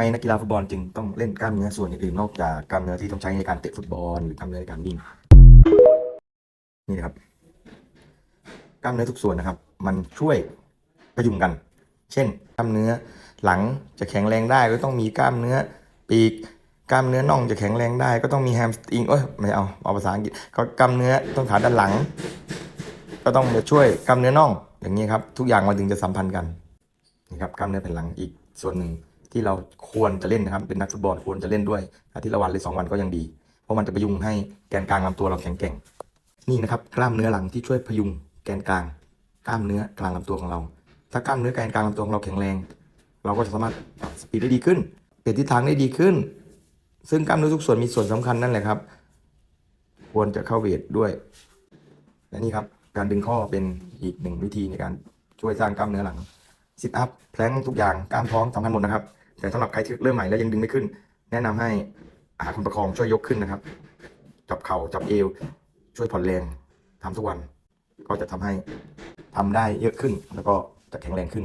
ไมนักกีฬาฟุตบอลจึงต้องเล่นกล้ามเนื้อส่วนอื่นๆนอกจากกล้ามเนื้อที่ต้องใช้ในการเตะฟุตบอลหรือกล้ามเนื้อในการวิ่งนี่นะครับ กล้ามเนื้อทุกส่วนนะครับ มันช่วยประยุงกัน เช่น กล้ามเนื้อหลังจะแข็งแรงได้ก็ต้องมีกล้ามเนื้อปีกกล้ามเนื้อน่องจะแข็งแรงได้ ก็ต้องมีแฮมสตริงเอ้ยไม่เอาเอาภาษาอังกฤษก็กล้ามเนื้อต้นขาด้านหลัง ก็ต้องมาช่วยกล้ามเนื้อน่อง อย่างนี้ครับ ทุกอย่างมันถึงจะสัมพันธ์กันนี่ครับกล้ามเนื้อแผ่นหลังอีกส่วนหนึ่ง ที่เราควรจะเล่นนะครับ เป็นนักฟุตบอลควรจะเล่นด้วยอาทิตย์ละวันหรือสองวันก็ยังดี เพราะมันจะพยุงให้แกนกลางลำตัวเราแข็งแกร่ง นี่นะครับกล้ามเนื้อหลังที่ช่วยพยุงแกนกลาง กล้ามเนื้อกลางลำตัวของเรา ถ้ากล้ามเนื้อแกนกลางลำตัวของเราแข็งแรง เราก็จะสามารถปรับสปีดได้ดีขึ้น เปลี่ยนทิศทางได้ดีขึ้น ซึ่งกล้ามเนื้อทุกส่วนมีส่วนสำคัญนั่นแหละครับ ควรจะเข้าเวทด้วยและนี่ครับการดึงข้อเป็นอีกหนึ่งวิธีในการช่วยสร้างกล้ามเนื้อหลัง ซิทอัพแพลงทุกอย่างกล้ามท้องสำคัญหมดนะครับ แต่สำหรับใครที่เริ่มใหม่แล้วยังดึงไม่ขึ้น แนะนำให้หาคนประคองช่วยยกขึ้นนะครับ จับเข่าจับเอว ช่วยผ่อนแรงทำทุกวัน ก็จะทำให้ทำได้เยอะขึ้นแล้วก็จะแข็งแรงขึ้น